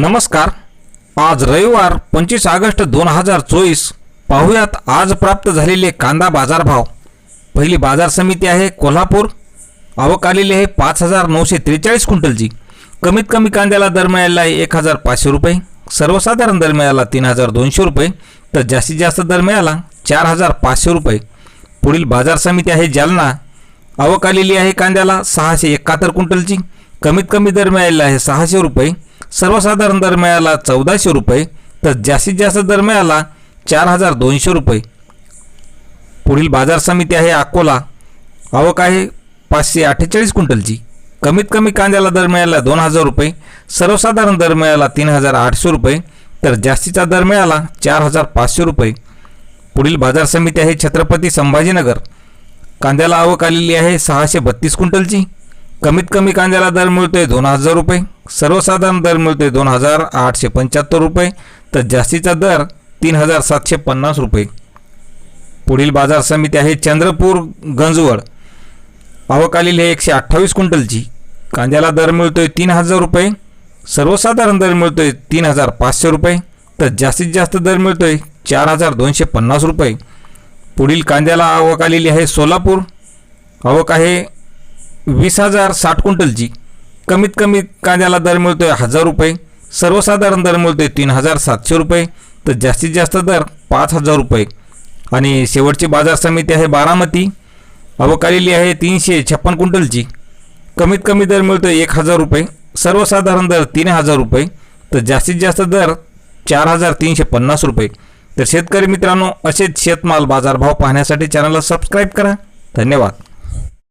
नमस्कार. आज रविवार पंचवीस ऑगस्ट दोन हजार चोवीस. पाहुयात आज प्राप्त झालेले कांदा बाजारभाव. पहिली बाजार समिती आहे कोल्हापूर. आवक आलेली आहे पाच हजार नऊशे त्रेचाळीस क्विंटलची. कमीत कमी कांद्याला दर मिळालेला आहे एक हजार पाचशे रुपये. सर्वसाधारण दर मिळाला तीन हजार दोनशे रुपये. तर जास्तीत जास्त दर मिळाला चार हजार पाचशे रुपये. पुढील बाजार समिती आहे जालना. आवक आलेली आहे कांद्याला सहाशे एकाहत्तर क्विंटलची. कमीत कमी दर मिळालेला आहे सहाशे रुपये. सर्वसाधारण दर मिळाला चौदाशे रुपये तर जास्तीत जास्त दर मिळाला चार हजार दोनशे रुपये. पुढील बाजार समिती आहे अकोला. आवक आहे पाचशे अठ्ठेचाळीस क्विंटलची. कमीत कमी कांद्याला दर मिळाला दोन हजार रुपये सर्वसाधारण दर मिळाला तीन हजार आठशे रुपये तर जास्तीचा दर मिळाला चार हजार पाचशे रुपये. पुढील बाजार समिती आहे छत्रपती संभाजीनगर. कांद्याला आवक आलेली आहे सहाशे बत्तीस क्विंटलची. कमीत कमी कांद्याला दर मिळतोय दोन हजार रुपये सर्वसाधारण दर मिळतोय दोन हजार आठशे पंच्याहत्तर रुपये तर जास्तीचा दर तीन हजार सातशे पन्नास रुपये. पुढील बाजार समिती आहे चंद्रपूर गंजवड. आवक आलेली आहे एकशे अठ्ठावीस क्विंटलची. कांद्याला दर मिळतोय तीन हजार रुपये सर्वसाधारण दर मिळतोय तीन हजार पाचशे रुपये तर जास्तीत जास्त दर मिळतोय चार हजार दोनशे पन्नास रुपये. पुढील कांद्याला आवक आलेली आहे सोलापूर. आवक आहे वीस हजार साठ क्विंटलची. कमीत कमी कांद्याला दर मिळतो आहे हजार रुपये. सर्वसाधारण दर मिळतो आहे तीन हजार सातशे रुपये. तर जास्तीत जास्त दर पाच हजार रुपये. आणि शेवटची बाजार समिती आहे बारामती. अवकालेली आहे तीनशे छप्पन क्विंटलची. कमीत कमी दर मिळतोय एक हजार रुपये. सर्वसाधारण दर तीन हजार रुपये. तर जास्तीत जास्त दर चार हजार तीनशे पन्नास रुपये. तर शेतकरी मित्रांनो असेच शेतमाल बाजारभाव पाहण्यासाठी चॅनलला सबस्क्राईब करा. धन्यवाद.